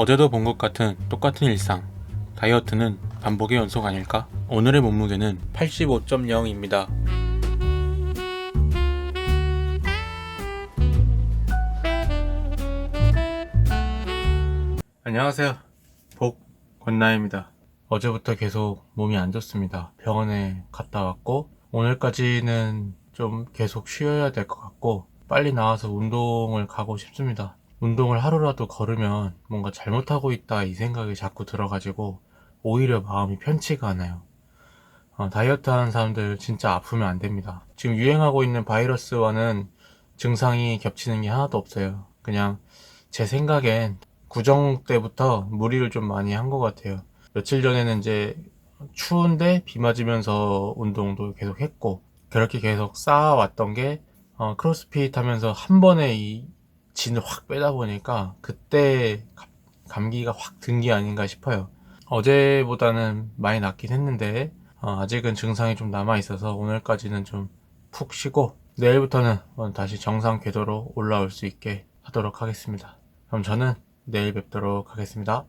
어제도 본 것 같은 똑같은 일상. 다이어트는 반복의 연속 아닐까? 오늘의 몸무게는 85.0입니다. 안녕하세요. 복 권나입니다. 어제부터 계속 몸이 안 좋습니다. 병원에 갔다 왔고 오늘까지는 좀 계속 쉬어야 될 것 같고 빨리 나와서 운동을 가고 싶습니다. 운동을 하루라도 걸으면 뭔가 잘못하고 있다 이 생각이 자꾸 들어가지고 오히려 마음이 편치가 않아요. 어, 다이어트 하는 사람들 진짜 아프면 안 됩니다. 지금 유행하고 있는 바이러스와는 증상이 겹치는 게 하나도 없어요. 그냥 제 생각엔 구정 때부터 무리를 좀 많이 한 것 같아요. 며칠 전에는 이제 추운데 비 맞으면서 운동도 계속 했고 그렇게 계속 쌓아왔던 게 어, 크로스핏 하면서 한 번에 이 진을 확 빼다 보니까 그때 감- 감기가 확 든 게 아닌가 싶어요. 어제보다는 많이 낫긴 했는데 어, 아직은 증상이 좀 남아 있어서 오늘까지는 좀 푹 쉬고 내일부터는 어, 다시 정상 궤도로 올라올 수 있게 하도록 하겠습니다. 그럼 저는 내일 뵙도록 하겠습니다.